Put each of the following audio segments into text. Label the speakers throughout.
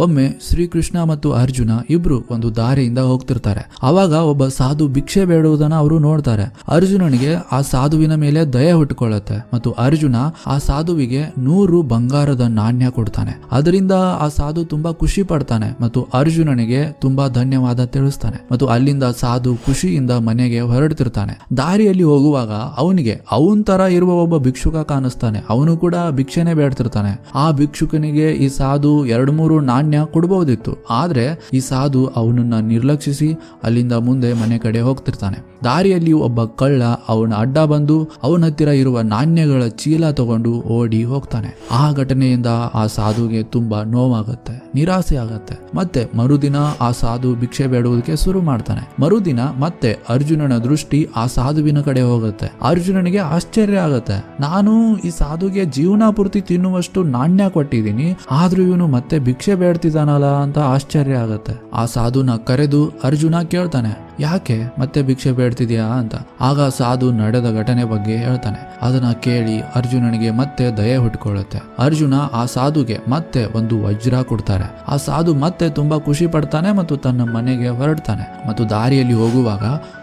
Speaker 1: ಒಮ್ಮೆ ಶ್ರೀಕೃಷ್ಣ ಮತ್ತು ಅರ್ಜುನ ಇಬ್ರು ಒಂದು ದಾರಿಯಿಂದ ಹೋಗ್ತಿರ್ತಾರೆ. ಅವಾಗ ಒಬ್ಬ ಸಾಧು ಭಿಕ್ಷೆ ಬೇಡುವುದನ್ನ ಅವರು ನೋಡ್ತಾರೆ. ಅರ್ಜುನನಿಗೆ ಆ ಸಾಧುವಿನ ಮೇಲೆ ದಯ ಹುಟ್ಟುಕೊಳ್ಳುತ್ತೆ ಮತ್ತು ಅರ್ಜುನ ಆ ಸಾಧುವಿಗೆ ನೂರು ಬಂಗಾರದ ನಾಣ್ಯ ಕೊಡ್ತಾನೆ. ಅದರಿಂದ ಆ ಸಾಧು ತುಂಬಾ ಖುಷಿ ಪಡ್ತಾನೆ ಮತ್ತು ಅರ್ಜುನನಿಗೆ ತುಂಬಾ ಧನ್ಯವಾದ ತಿಳಿಸ್ತಾನೆ ಮತ್ತು ಅಲ್ಲಿಂದ ಸಾಧು ಖುಷಿಯಿಂದ ಮನೆಗೆ ಹೊರಡ್ತಿರ್ತಾನೆ. ದಾರಿಯಲ್ಲಿ ಹೋಗುವಾಗ ಅವನಿಗೆ ಅವನ್ ತರ ಇರುವ ಒಬ್ಬ ಭಿಕ್ಷುಕ ಕಾಣಿಸ್ತಾನೆ. ಅವನು ಕೂಡ ಭಿಕ್ಷೆನೆ ಬೇಡ್ತಿರ್ತಾನೆ. ಆ ಭಿಕ್ಷುಕನಿಗೆ ಈ ಸಾಧು ಎರಡು ಮೂರು ನಾಣ್ಯ ಕೊಡಬಹುದಿತ್ತು. ಆದ್ರೆ ಈ ಸಾಧು ಅವನನ್ನ ನಿರ್ಲಕ್ಷಿಸಿ ಅಲ್ಲಿಂದ ಮುಂದೆ ಮನೆ ಕಡೆ ಹೋಗ್ತಿರ್ತಾನೆ. ದಾರಿಯಲ್ಲಿ ಒಬ್ಬ ಕಳ್ಳ ಅವನ ಅಡ್ಡ ಬಂದು ಅವನ ಹತ್ತಿರ ಇರುವ ನಾಣ್ಯಗಳ ಚೀಲ ತಗೊಂಡು ಓಡಿ ಹೋಗ್ತಾನೆ. ಆ ಘಟನೆಯಿಂದ ಆ ಸಾಧುಗೆ ತುಂಬಾ ನೋವಾಗುತ್ತೆ ನಿರಾಸೆ ಆಗತ್ತೆ ಮತ್ತೆ ಮರುದಿನ ಆ ಸಾಧು ಭಿಕ್ಷೆ ಬೇಡುವುದಕ್ಕೆ ಶುರು ಮಾಡ್ತಾನೆ. ಮರುದಿನ ಮತ್ತೆ ಅರ್ಜುನನ ದೃಷ್ಟಿ ಆ ಸಾಧುವಿನ ಕಡೆ ಹೋಗುತ್ತೆ. ಅರ್ಜುನನಿಗೆ ಆಶ್ಚರ್ಯ ಆಗತ್ತೆ. ನಾನು ಈ ಸಾಧುಗೆ ಜೀವನ ಪೂರ್ತಿ ತಿನ್ನುವಷ್ಟು ನಾಣ್ಯ ಕೊಟ್ಟಿದ್ದೀನಿ. ಆದ್ರೂ ಇವನು ಮತ್ತೆ ಭಿಕ್ಷೆ ಬೇಡ್ತಿದ್ದಾನಲ್ಲ ಅಂತ ಆಶ್ಚರ್ಯ ಆಗುತ್ತೆ. ಆ ಸಾಧುನ ಕರೆದು ಅರ್ಜುನ ಕೇಳ್ತಾನೆ ಯಾಕೆ? ಮತ್ತೆ ಭಿಕ್ಷೆ ಬೇಡ್ತಿದ್ಯಾ? ಅಂತ. ಆಗ ಸಾಧು ನಡೆದ ಘಟನೆ ಬಗ್ಗೆ ಹೇಳ್ತಾನೆ. ಅದನ್ನ ಕೇಳಿ ಅರ್ಜುನನಿಗೆ ಮತ್ತೆ ದಯೆ ಹುಟ್ಕೊಳ್ಳುತ್ತೆ. ಅರ್ಜುನ ಆ ಸಾಧುಗೆ ಮತ್ತೆ ಒಂದು ವಜ್ರ ಕೊಡ್ತಾರೆ. ಆ ಸಾಧು ಮತ್ತೆ ತುಂಬಾ ಖುಷಿ ಪಡ್ತಾನೆ ಮತ್ತು ತನ್ನ ಮನೆಗೆ ಹೊರಡ್ತಾನೆ ಮತ್ತು ದಾರಿಯಲ್ಲಿ ಹೋಗುವಾಗ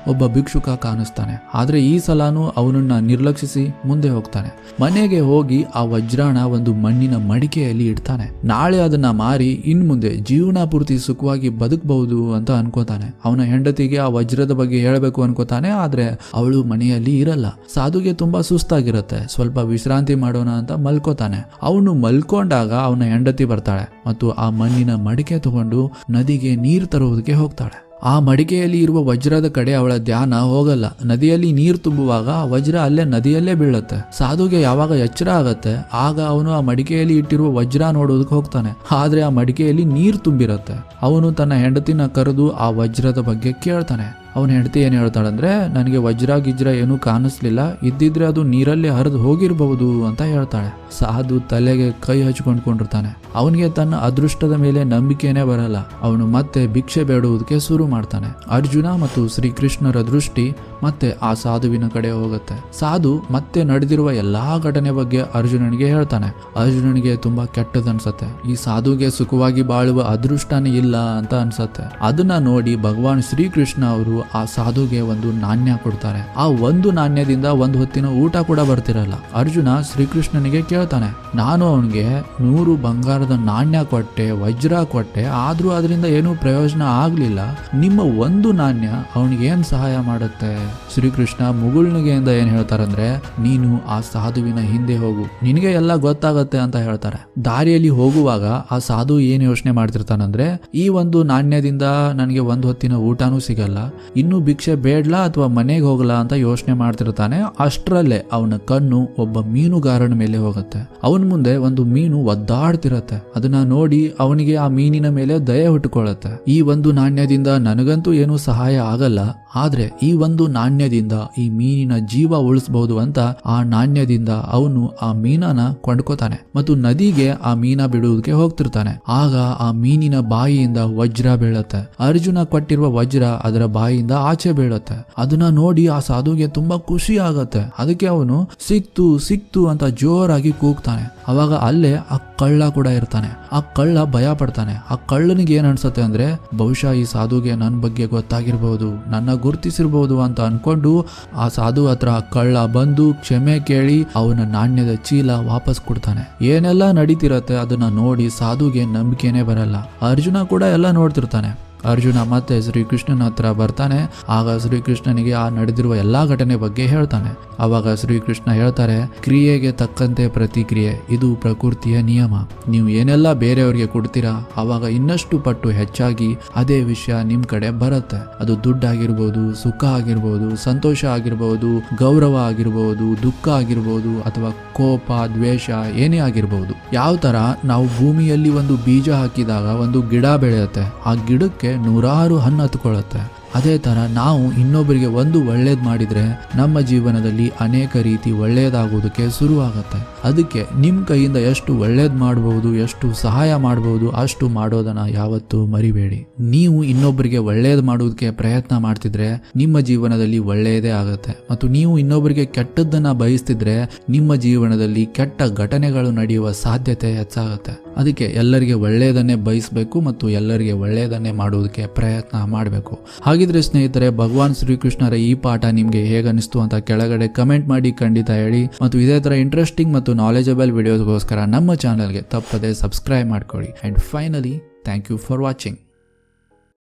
Speaker 1: ಒಬ್ಬ ಭಿಕ್ಷುಕ ಕಾಣಿಸ್ತಾನೆ. ಆದ್ರೆ ಈ ಸಲಾನು ಅವನನ್ನ ನಿರ್ಲಕ್ಷಿಸಿ ಮುಂದೆ ಹೋಗ್ತಾನೆ. ಮನೆಗೆ ಹೋಗಿ ಆ ವಜ್ರಾಣ ಒಂದು ಮಣ್ಣಿನ ಮಡಿಕೆಯಲ್ಲಿ ಇಡ್ತಾನೆ. ನಾಳೆ ಅದನ್ನ ಮಾರಿ ಇನ್ ಮುಂದೆ ಜೀವನ ಪೂರ್ತಿ ಸುಖವಾಗಿ ಬದುಕಬಹುದು ಅಂತ ಅನ್ಕೋತಾನೆ. ಅವನ ಹೆಂಡತಿಗೆ ವಜ್ರದ ಬಗ್ಗೆ ಹೇಳಬೇಕು ಅನ್ಕೋತಾನೆ, ಆದ್ರೆ ಅವಳು ಮನೆಯಲ್ಲಿ ಇರಲ್ಲ. ಸಾಧುಗೆ ತುಂಬಾ ಸುಸ್ತಾಗಿರುತ್ತೆ. ಸ್ವಲ್ಪ ವಿಶ್ರಾಂತಿ ಮಾಡೋಣ ಅಂತ ಮಲ್ಕೋತಾನೆ. ಅವನು ಮಲ್ಕೊಂಡಾಗ ಅವನ ಹೆಂಡತಿ ಬರ್ತಾಳೆ ಮತ್ತು ಆ ಮಣ್ಣಿನ ಮಡಿಕೆ ತಗೊಂಡು ನದಿಗೆ ನೀರು ತರುವುದಕ್ಕೆ ಹೋಗ್ತಾಳೆ. ಆ ಮಡಿಕೆಯಲ್ಲಿ ಇರುವ ವಜ್ರದ ಕಡೆ ಅವಳ ಧ್ಯಾನ ಹೋಗಲ್ಲ. ನದಿಯಲ್ಲಿ ನೀರು ತುಂಬುವಾಗ ವಜ್ರ ಅಲ್ಲೇ ನದಿಯಲ್ಲೇ ಬೀಳುತ್ತೆ. ಸಾಧುಗೆ ಯಾವಾಗ ಎಚ್ಚರ ಆಗತ್ತೆ, ಆಗ ಅವನು ಆ ಮಡಿಕೆಯಲ್ಲಿ ಇಟ್ಟಿರುವ ವಜ್ರ ನೋಡೋದಕ್ಕೆ ಹೋಗ್ತಾನೆ. ಆದ್ರೆ ಆ ಮಡಿಕೆಯಲ್ಲಿ ನೀರು ತುಂಬಿರತ್ತೆ. ಅವನು ತನ್ನ ಹೆಂಡತಿನ ಕರೆದು ಆ ವಜ್ರದ ಬಗ್ಗೆ ಕೇಳ್ತಾನೆ. ಅವನ ಹೆಂಡತಿ ಏನು ಹೇಳ್ತಾಳಂದ್ರೆ ನನಗೆ ವಜ್ರ ಗಿಜ್ರ ಏನೂ ಕಾಣಿಸ್ಲಿಲ್ಲ. ಇದ್ದಿದ್ರೆ ಅದು ನೀರಲ್ಲಿ ಹರಿದು ಹೋಗಿರಬಹುದು ಅಂತ ಹೇಳ್ತಾಳೆ. ಸಾಧು ತಲೆಗೆ ಕೈ ಹಚ್ಕೊಂಡ್ಕೊಂಡಿರ್ತಾನೆ. ಅವನಿಗೆ ತನ್ನ ಅದೃಷ್ಟದ ಮೇಲೆ ನಂಬಿಕೆನೇ ಬರಲ್ಲ. ಅವನು ಮತ್ತೆ ಭಿಕ್ಷೆ ಬೇಡುವುದಕ್ಕೆ ಶುರು ಮಾಡ್ತಾನೆ. ಅರ್ಜುನ ಮತ್ತು ಶ್ರೀಕೃಷ್ಣರ ದೃಷ್ಟಿ ಮತ್ತೆ ಆ ಸಾಧುವಿನ ಕಡೆ ಹೋಗುತ್ತೆ. ಸಾಧು ಮತ್ತೆ ನಡೆದಿರುವ ಎಲ್ಲಾ ಘಟನೆ ಬಗ್ಗೆ ಅರ್ಜುನನಿಗೆ ಹೇಳ್ತಾನೆ. ಅರ್ಜುನನಿಗೆ ತುಂಬಾ ಕೆಟ್ಟದನ್ಸತ್ತೆ ಈ ಸಾಧುಗೆ ಸುಖವಾಗಿ ಬಾಳುವ ಅದೃಷ್ಟನೇ ಇಲ್ಲ ಅಂತ ಅನ್ಸತ್ತೆ. ಅದನ್ನ ನೋಡಿ ಭಗವಾನ್ ಶ್ರೀಕೃಷ್ಣ ಅವರು ಆ ಸಾಧುಗೆ ಒಂದು ನಾಣ್ಯ ಕೊಡ್ತಾರೆ. ಆ ಒಂದು ನಾಣ್ಯದಿಂದ ಒಂದು ಹೊತ್ತಿನ ಊಟ ಕೂಡ ಬರ್ತಿರಲ್ಲ. ಅರ್ಜುನ ಶ್ರೀಕೃಷ್ಣನಿಗೆ ಕೇಳ್ತಾನೆ, ನಾನು ಅವನಿಗೆ ನೂರು ಬಂಗಾರದ ನಾಣ್ಯ ಕೊಟ್ಟೆ, ವಜ್ರ ಕೊಟ್ಟೆ, ಆದ್ರೂ ಅದರಿಂದ ಏನೂ ಪ್ರಯೋಜನ ಆಗ್ಲಿಲ್ಲ. ನಿಮ್ಮ ಒಂದು ನಾಣ್ಯ ಅವನಿಗೆ ಏನ್ ಸಹಾಯ ಮಾಡುತ್ತೆ? ಶ್ರೀಕೃಷ್ಣ ಮುಗುಳ್ನಿಗೆಯಿಂದ ಏನ್ ಹೇಳ್ತಾರಂದ್ರೆ, ನೀನು ಆ ಸಾಧುವಿನ ಹಿಂದೆ ಹೋಗು. ನಿನಗೆ ಎಲ್ಲ ಗೊತ್ತಾಗತ್ತೆ ಅಂತ ಹೇಳ್ತಾರೆ. ದಾರಿಯಲ್ಲಿ ಹೋಗುವಾಗ ಆ ಸಾಧು ಏನ್ ಯೋಚನೆ ಮಾಡ್ತಿರ್ತಾನಂದ್ರೆ, ಈ ಒಂದು ನಾಣ್ಯದಿಂದ ನನಗೆ ಒಂದು ಹೊತ್ತಿನ ಊಟನೂ ಸಿಗಲ್ಲ. ಇನ್ನು ಭಿಕ್ಷೆ ಬೇಡ್ಲಾ ಅಥವಾ ಮನೆಗೆ ಹೋಗಲ ಅಂತ ಯೋಚನೆ ಮಾಡ್ತಿರ್ತಾನೆ, ಅಷ್ಟರಲ್ಲೇ ಅವನ ಕಣ್ಣು ಒಬ್ಬ ಮೀನುಗಾರನ ಮೇಲೆ ಹೋಗುತ್ತೆ. ಅವನ ಮುಂದೆ ಒಂದು ಮೀನು ಒದ್ದಾಡ್ತಿರತ್ತೆ. ಅದನ್ನ ನೋಡಿ ಅವನಿಗೆ ಆ ಮೀನಿನ ಮೇಲೆ ದಯೆ ಹುಟ್ಟುಕೊಳ್ಳುತ್ತೆ. ಈ ಒಂದು ನಾಣ್ಯದಿಂದ ನನಗಂತೂ ಏನು ಸಹಾಯ ಆಗಲ್ಲ, ಆದ್ರೆ ಈ ಒಂದು ನಾಣ್ಯದಿಂದ ಈ ಮೀನಿನ ಜೀವ ಉಳಿಸಬಹುದು ಅಂತ ಆ ನಾಣ್ಯದಿಂದ ಅವನು ಆ ಮೀನನ ಕೊಂಡ್ಕೋತಾನೆ ಮತ್ತು ನದಿಗೆ ಆ ಮೀನ ಬಿಡುವುದಕ್ಕೆ ಹೋಗ್ತಿರ್ತಾನೆ. ಆಗ ಆ ಮೀನಿನ ಬಾಯಿಯಿಂದ ವಜ್ರ ಬೀಳತ್ತೆ. ಅರ್ಜುನ ಕೊಟ್ಟಿರುವ ವಜ್ರ ಅದರ ಬಾಯಿಯಿಂದ ಆಚೆ ಬೀಳುತ್ತೆ. ಅದನ್ನ ನೋಡಿ ಆ ಸಾಧುಗೆ ತುಂಬಾ ಖುಷಿ ಆಗತ್ತೆ. ಅದಕ್ಕೆ ಅವನು ಸಿಕ್ತು ಸಿಕ್ತು ಅಂತ ಜೋರಾಗಿ ಕೂಗ್ತಾನೆ. ಅವಾಗ ಅಲ್ಲೇ ಆ ಕಳ್ಳ ಕೂಡ ಇರ್ತಾನೆ. ಆ ಕಳ್ಳ ಭಯ ಪಡ್ತಾನೆ. ಆ ಕಳ್ಳನಿಗೆ ಏನ್ ಅನ್ಸತ್ತೆ ಅಂದ್ರೆ, ಬಹುಶಃ ಈ ಸಾಧುಗೆ ನನ್ನ ಬಗ್ಗೆ ಗೊತ್ತಾಗಿರ್ಬಹುದು ನನ್ನ ಗುರುತಿಸಿರ್ಬಹುದು ಅಂತ ಅನ್ಕೊಂಡು ಆ ಸಾಧು ಹತ್ರ ಕಳ್ಳ ಬಂದು ಕ್ಷಮೆ ಕೇಳಿ ಅವನ ನಾಣ್ಯದ ಚೀಲ ವಾಪಸ್ ಕೊಡ್ತಾನೆ. ಏನೆಲ್ಲ ನಡೀತಿರತ್ತೆ ಅದನ್ನ ನೋಡಿ ಸಾಧುಗೆ ನಂಬಿಕೆನೇ ಬರಲ್ಲ. ಅರ್ಜುನ ಕೂಡ ಎಲ್ಲ ನೋಡ್ತಿರ್ತಾನೆ. ಅರ್ಜುನ ಮತ್ತೆ ಶ್ರೀಕೃಷ್ಣನ ಹತ್ರ ಬರ್ತಾನೆ. ಆಗ ಶ್ರೀಕೃಷ್ಣನಿಗೆ ಆ ನಡೆದಿರುವ ಎಲ್ಲಾ ಘಟನೆ ಬಗ್ಗೆ ಹೇಳ್ತಾನೆ. ಅವಾಗ ಶ್ರೀಕೃಷ್ಣ ಹೇಳ್ತಾರೆ, ಕ್ರಿಯೆಗೆ ತಕ್ಕಂತೆ ಪ್ರತಿಕ್ರಿಯೆ, ಇದು ಪ್ರಕೃತಿಯ ನಿಯಮ. ನೀವು ಏನೆಲ್ಲ ಬೇರೆಯವರಿಗೆ ಕೊಡ್ತೀರಾ, ಅವಾಗ ಇನ್ನಷ್ಟು ಪಟ್ಟು ಹೆಚ್ಚಾಗಿ ಅದೇ ವಿಷಯ ನಿಮ್ ಕಡೆ ಬರುತ್ತೆ. ಅದು ದುಡ್ಡಾಗಿರ್ಬೋದು ಸುಖ ಆಗಿರ್ಬೋದು, ಸಂತೋಷ ಆಗಿರ್ಬೋದು, ಗೌರವ ಆಗಿರ್ಬೋದು, ದುಃಖ ಆಗಿರ್ಬೋದು, ಅಥವಾ ಕೋಪ, ದ್ವೇಷ, ಏನೇ ಆಗಿರ್ಬೋದು. ಯಾವ ತರ? ನಾವು ಭೂಮಿಯಲ್ಲಿ ಒಂದು ಬೀಜ ಹಾಕಿದಾಗ ಒಂದು ಗಿಡ ಬೆಳೆಯುತ್ತೆ. ಆ ಗಿಡಕ್ಕೆ ನೂರಾರು ಹಣ್ಣು ಹತ್ಕೊಳ್ಳುತ್ತೆ. ಅದೇ ಥರ ನಾವು ಇನ್ನೊಬ್ಬರಿಗೆ ಒಂದು ಒಳ್ಳೇದು ಮಾಡಿದ್ರೆ ನಮ್ಮ ಜೀವನದಲ್ಲಿ ಅನೇಕ ರೀತಿ ಒಳ್ಳೆಯದಾಗುವುದಕ್ಕೆ ಶುರುವಾಗುತ್ತೆ. ಅದಕ್ಕೆ ನಿಮ್ಮ ಕೈಯಿಂದ ಎಷ್ಟು ಒಳ್ಳೇದು ಮಾಡಬಹುದು ಎಷ್ಟು ಸಹಾಯ ಮಾಡಬಹುದು ಅಷ್ಟು ಮಾಡೋದನ್ನು ಯಾವತ್ತೂ ಮರಿಬೇಡಿ. ನೀವು ಇನ್ನೊಬ್ಬರಿಗೆ ಒಳ್ಳೇದು ಮಾಡೋದಕ್ಕೆ ಪ್ರಯತ್ನ ಮಾಡ್ತಿದ್ರೆ ನಿಮ್ಮ ಜೀವನದಲ್ಲಿ ಒಳ್ಳೆಯದೇ ಆಗುತ್ತೆ. ಮತ್ತು ನೀವು ಇನ್ನೊಬ್ಬರಿಗೆ ಕೆಟ್ಟದ್ದನ್ನು ಬಯಸ್ತಿದ್ರೆ ನಿಮ್ಮ ಜೀವನದಲ್ಲಿ ಕೆಟ್ಟ ಘಟನೆಗಳು ನಡೆಯುವ ಸಾಧ್ಯತೆ ಹೆಚ್ಚಾಗುತ್ತೆ. ಅದಕ್ಕೆ ಎಲ್ಲರಿಗೆ ಒಳ್ಳೆಯದನ್ನೇ ಬಯಸಬೇಕು ಮತ್ತು ಎಲ್ಲರಿಗೆ ಒಳ್ಳೆಯದನ್ನೇ ಮಾಡುವುದಕ್ಕೆ ಪ್ರಯತ್ನ ಮಾಡಬೇಕು. ಹಾಗಿದ್ರೆ ಸ್ನೇಹಿತರೆ, ಭಗವಾನ್ ಶ್ರೀಕೃಷ್ಣರ ಈ ಪಾಠ ನಿಮಗೆ ಹೇಗನಿಸ್ತು ಅಂತ ಕೆಳಗಡೆ ಕಮೆಂಟ್ ಮಾಡಿ ಖಂಡಿತ ಹೇಳಿ. ಮತ್ತು ಇದೇ ಥರ ಇಂಟ್ರೆಸ್ಟಿಂಗ್ ಮತ್ತು ನಾಲೆಜಬಲ್ ವಿಡಿಯೋಸ್ಗೋಸ್ಕರ ನಮ್ಮ ಚಾನಲ್ಗೆ ತಪ್ಪದೆ ಸಬ್ಸ್ಕ್ರೈಬ್ ಮಾಡ್ಕೊಳ್ಳಿ. And finally thank you for watching